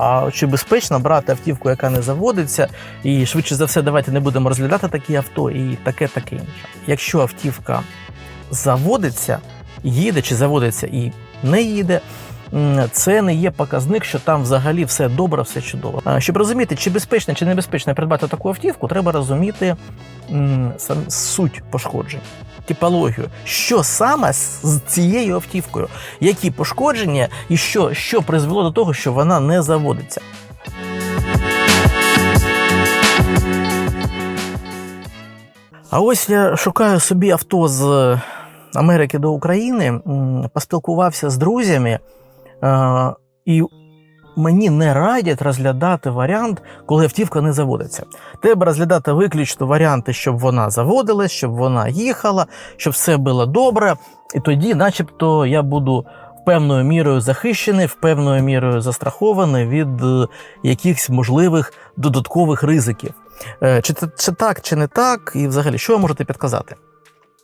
а чи безпечно брати автівку, яка не заводиться, і швидше за все, давайте не будемо розглядати такі авто і таке таке інше. Якщо автівка заводиться, їде чи заводиться і не їде. Це не є показник, що там взагалі все добре, все чудово. Щоб розуміти, чи безпечно, чи небезпечно придбати таку автівку, треба розуміти суть пошкоджень, типологію, що саме з цією автівкою, які пошкодження і що, що призвело до того, що вона не заводиться. А ось я шукаю собі авто з Америки до України, поспілкувався з друзями, і мені не радять розглядати варіант, коли автівка не заводиться. Треба розглядати виключно варіанти, щоб вона заводилась, щоб вона їхала, щоб все було добре. І тоді, начебто, я буду певною мірою захищений, в певною мірою застрахований від е, якихось можливих додаткових ризиків. Е, Чи, чи так, чи не так, і взагалі, що ви можете підказати?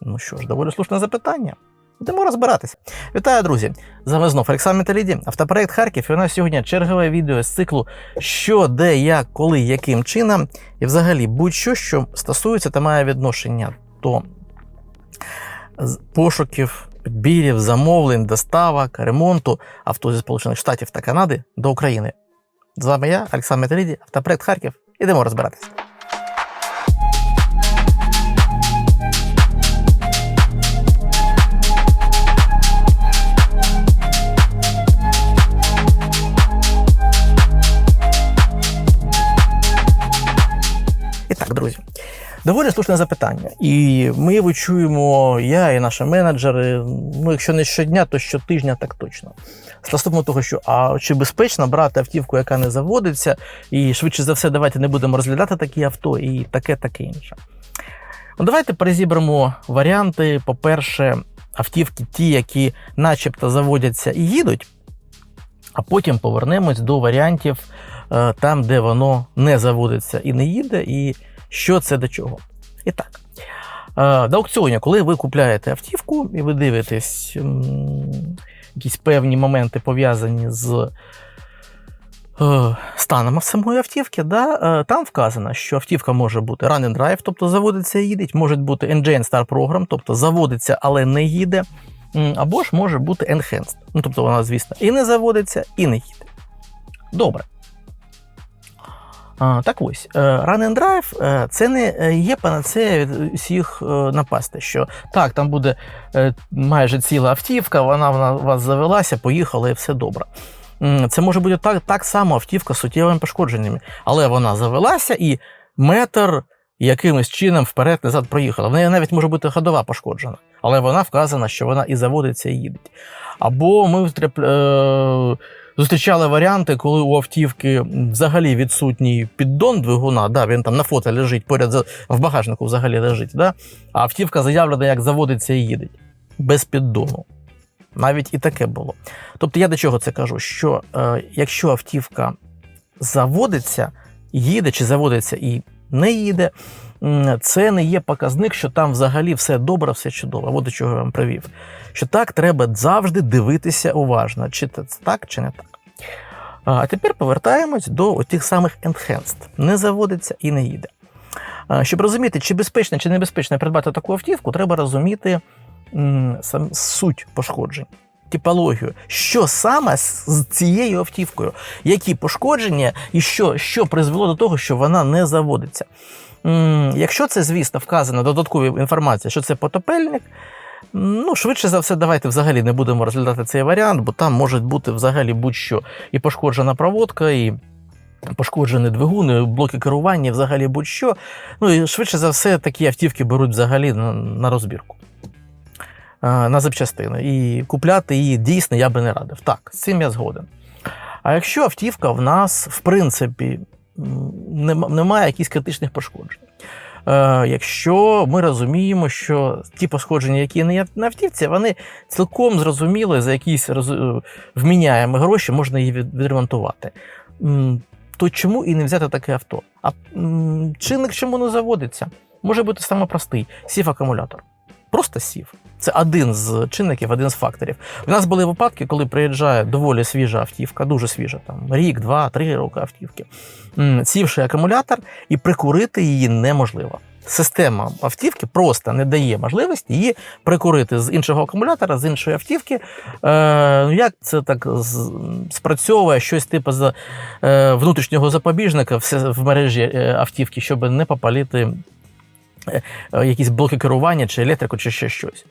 Ну що ж, доволі слушне запитання. Будемо розбиратись. Вітаю, друзі! З вами знов Олександр Металіді, автопроект Харків. І у нас сьогодні чергове відео з циклу Що, де, як, коли, яким чином, і взагалі будь-що, що стосується та має відношення до пошуків, підбірів, замовлень, доставок, ремонту авто зі Сполучених Штатів та Канади до України. З вами я, Олександр Металіді, автопроект Харків. Ідемо розбиратись. Так, друзі, доволі слушне запитання. І ми його чуємо, я і наші менеджери. Ну, якщо не щодня, то щотижня так точно. Стосовно того, що а чи безпечно брати автівку, яка не заводиться, і швидше за все, давайте не будемо розглядати такі авто і таке таке інше. Ну, давайте перезібраємо варіанти. По-перше, автівки, ті, які начебто заводяться і їдуть, а потім повернемось до варіантів там, де воно не заводиться і не їде, і що це до чого. І так. е, На аукціоні, коли ви купляєте автівку і ви дивитесь якісь певні моменти пов'язані з е, станом самої автівки, да, е, там вказано, що автівка може бути run and drive, тобто заводиться і їде, може бути Engine Star Program, тобто заводиться, але не їде. Або ж може бути enhanced. Ну, тобто вона, звісно, і не заводиться, і не їде. Добре. Так ось, е, Run and Drive е, це не е, є панацея від усіх напасти, що так, там буде майже ціла автівка, вона, у вас завелася, поїхала і все добре. Це може бути так, так само автівка з суттєвими пошкодженнями, але вона завелася і метр якимось чином вперед-назад проїхала. В неї навіть може бути ходова пошкоджена, але вона вказана, що вона і заводиться, і їде. Або ми втрап- е, зустрічали варіанти, коли у автівки взагалі відсутній піддон двигуна, да, він там на фото лежить, поряд в багажнику взагалі лежить, да, а автівка заявлена, як заводиться і їде. Без піддону. Навіть і таке було. Тобто я до чого це кажу? Що е, якщо автівка заводиться, їде чи заводиться і не їде, це не є показник, що там взагалі все добре, все чудово. От до чого я вам привів. Що так треба завжди дивитися уважно, чи це так, чи не так. А тепер повертаємось до тих самих enhanced. Не заводиться і не їде. Щоб розуміти, чи безпечно, чи небезпечно придбати таку автівку, треба розуміти сам суть пошкоджень, типологію, що саме з цією автівкою, які пошкодження і що, що призвело до того, що вона не заводиться. Якщо це, звісно, вказано додаткові інформація, що це потопельник, ну, швидше за все, давайте взагалі не будемо розглядати цей варіант, бо там може бути взагалі будь-що і пошкоджена проводка, і пошкоджені двигуни, блоки керування, взагалі будь-що. Ну і швидше за все, такі автівки беруть взагалі на, на розбірку. Е, На запчастини. І купляти її дійсно я би не радив. Так, з цим я згоден. А якщо автівка в нас, в принципі, немає якихось критичних пошкоджень. Е, якщо ми розуміємо, що ті пошкодження, які не є на автівці, вони цілком зрозуміли, за якісь роз- е, вміняємо гроші можна її відремонтувати. То чому і не взяти таке авто? А чинник чому не заводиться? Може бути саме простий сів акумулятор. Просто сів. Це один з чинників, один з факторів. У нас були випадки, коли приїжджає доволі свіжа автівка, дуже свіжа, там рік, два, три роки автівки. Сівши акумулятор, і прикурити її неможливо. Система автівки просто не дає можливості її прикурити з іншого акумулятора, з іншої автівки. Е, ну, як це так спрацьовує щось типу за, е, внутрішнього запобіжника в, мережі е, автівки, щоб не попалити якісь блоки керування, чи електрику, чи ще щось.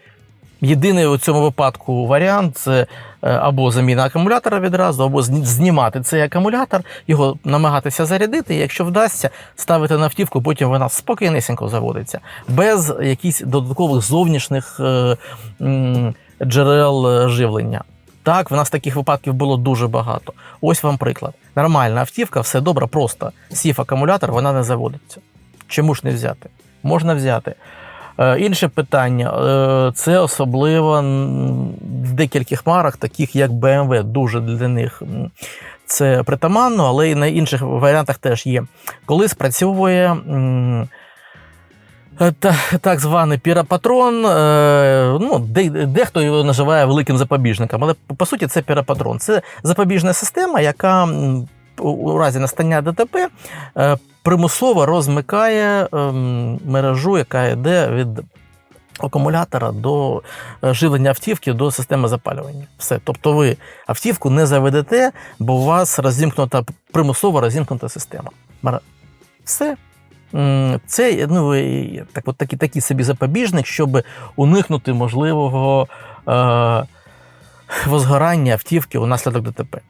Єдиний у цьому випадку варіант це е, або заміна акумулятора відразу, або знімати цей акумулятор, його намагатися зарядити. І якщо вдасться, ставити на автівку, потім вона спокійнесенько заводиться, без якихось додаткових зовнішніх е, джерел е, живлення. Так, в нас таких випадків було дуже багато. Ось вам приклад. Нормальна автівка, все добре, просто сів акумулятор, вона не заводиться. Чому ж не взяти? Можна взяти. Е, Інше питання е, це особливо в декількох марок, таких як BMW, дуже для них це притаманно, але і на інших варіантах теж є. Коли спрацьовує е, та, так званий піропатрон, ну, дехто його називає великим запобіжником, але по- суті це піропатрон. Це запобіжна система, яка у- разі настання ДТП е, примусово розмикає ем, мережу, яка йде від акумулятора до е, живлення автівки до системи запалювання. Все. Тобто ви автівку не заведете, бо у вас розімкнута примусово розімкнута система. Все. Це ну, так, от такий, такий собі запобіжник, щоб уникнути можливого е, возгорання автівки унаслідок ДТП.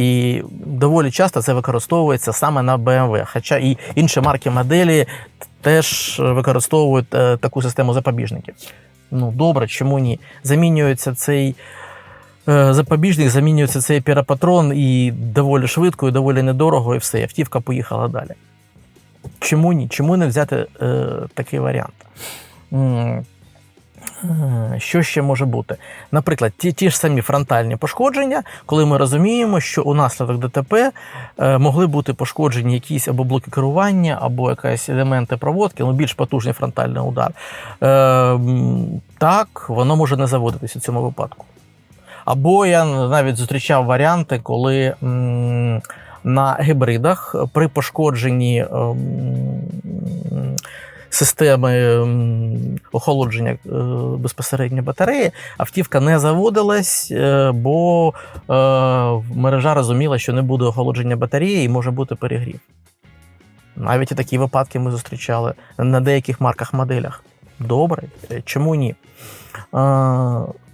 І доволі часто це використовується саме на BMW. Хоча і інші марки моделі теж використовують е, таку систему запобіжників. Ну, добре, чому ні? Замінюється цей е, запобіжник, замінюється цей піропатрон і доволі швидко, і доволі недорого, і все, автівка поїхала далі. Чому ні? Чому не взяти е, такий варіант? Що ще може бути? Наприклад, ті, ті ж самі фронтальні пошкодження, коли ми розуміємо, що унаслідок ДТП е, могли бути пошкоджені якісь або блоки керування, або якісь елементи проводки, ну більш потужний фронтальний удар. Е, так, воно може не заводитись у цьому випадку. Або я навіть зустрічав варіанти, коли на гібридах при пошкодженні ем, системи ем, охолодження е, безпосередньо батареї, автівка не заводилась, е, бо е, мережа розуміла, що не буде охолодження батареї і може бути перегрів. Навіть і такі випадки ми зустрічали на деяких марках моделях. Добре, чому ні?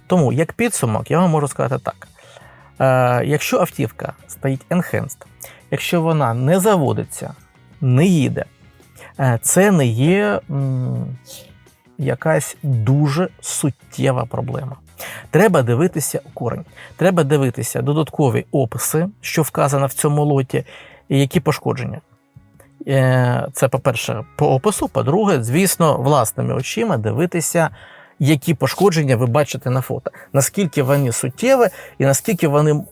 Тому, як підсумок, я вам можу сказати так: якщо автівка стоїть enhanced, якщо вона не заводиться, не їде, це не є якась дуже суттєва проблема. Треба дивитися у корень. Треба дивитися додаткові описи, що вказано в цьому лоті, і які пошкодження. Е, Це, по-перше, по опису. По-друге, звісно, власними очима дивитися, які пошкодження ви бачите на фото. Наскільки вони суттєві, і наскільки вони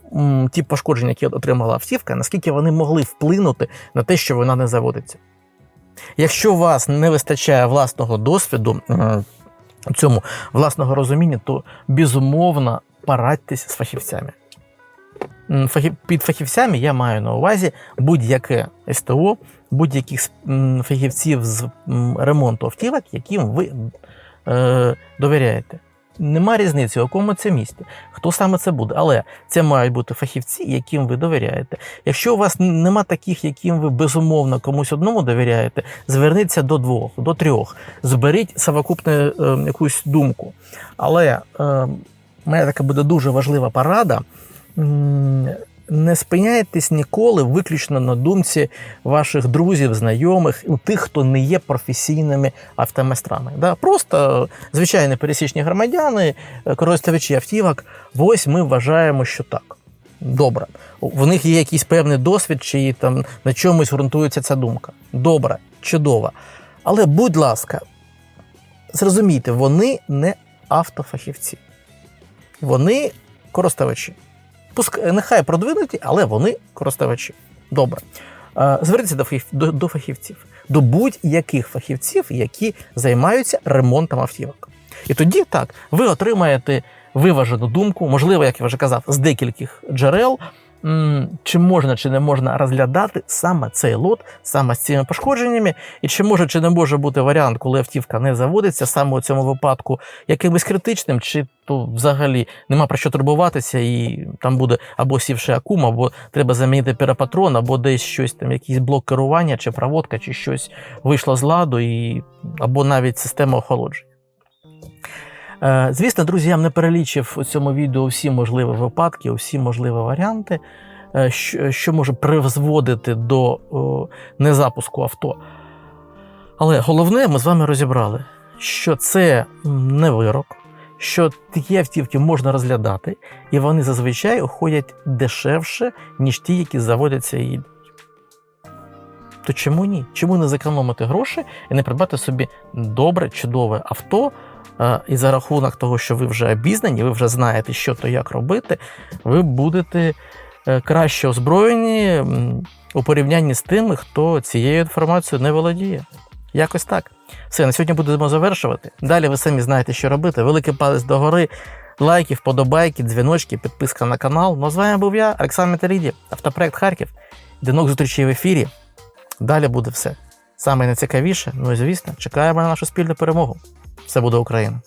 ті пошкодження, які отримала автівка, наскільки вони могли вплинути на те, що вона не заводиться. Якщо у вас не вистачає власного досвіду, цьому власного розуміння, то безумовно порадьтесь з фахівцями. Під фахівцями я маю на увазі будь-яке СТО, будь-яких фахівців з ремонту автівок, яким ви е, довіряєте. Нема різниці, у якому це місті, хто саме це буде, але це мають бути фахівці, яким ви довіряєте. Якщо у вас нема таких, яким ви безумовно комусь одному довіряєте, зверніться до двох, до трьох, зберіть совокупну е, якусь думку. Але е, моя така буде дуже важлива порада. Не спиняйтесь ніколи виключно на думці ваших друзів, знайомих, у тих, хто не є професійними автомайстрами. Да? Просто звичайні пересічні громадяни, користувачі автівок, ось ми вважаємо, що так. Добре. В них є якийсь певний досвід, чи там на чомусь ґрунтується ця думка. Добре, чудово. Але, будь ласка, зрозумійте, вони не автофахівці. Вони користувачі. Пуск... Нехай продвинуті, але вони користувачі. Добре. Е, Зверніться до до, до фахівців, до будь-яких фахівців, які займаються ремонтом автівок. І тоді так, ви отримаєте виважену думку, можливо, як я вже казав, з декількох джерел, чи можна чи не можна розглядати саме цей лот, саме з цими пошкодженнями, і чи може чи не може бути варіант, коли автівка не заводиться саме у цьому випадку якимось критичним, чи то взагалі нема про що турбуватися, і там буде або сівший акум, або треба замінити перепатрон, або десь щось там, якийсь блок керування, чи проводка, чи щось вийшло з ладу, і, або навіть система охолодження. Е, Звісно, друзі, я не перелічив у цьому відео всі можливі випадки, всі можливі варіанти, е, що, може призводити до незапуску авто. Але головне, ми з вами розібрали, що це не вирок, що такі автівки можна розглядати, і вони зазвичай уходять дешевше, ніж ті, які заводяться і. То чому ні? Чому не зекономити гроші і не придбати собі добре, чудове авто? Е, І за рахунок того, що ви вже обізнані, ви вже знаєте, що то як робити, ви будете е, краще озброєні у порівнянні з тими, хто цією інформацією не володіє. Якось так. Все, на сьогодні будемо завершувати. Далі ви самі знаєте, що робити. Великий палець догори, лайки, вподобайки, дзвіночки, підписка на канал. Ну з вами був я, Олександр Металіді, автопроект Харків. До нових зустрічей в ефірі. Далі буде все. Саме найцікавіше, ну і звісно, чекаємо на нашу спільну перемогу. Все буде Україна!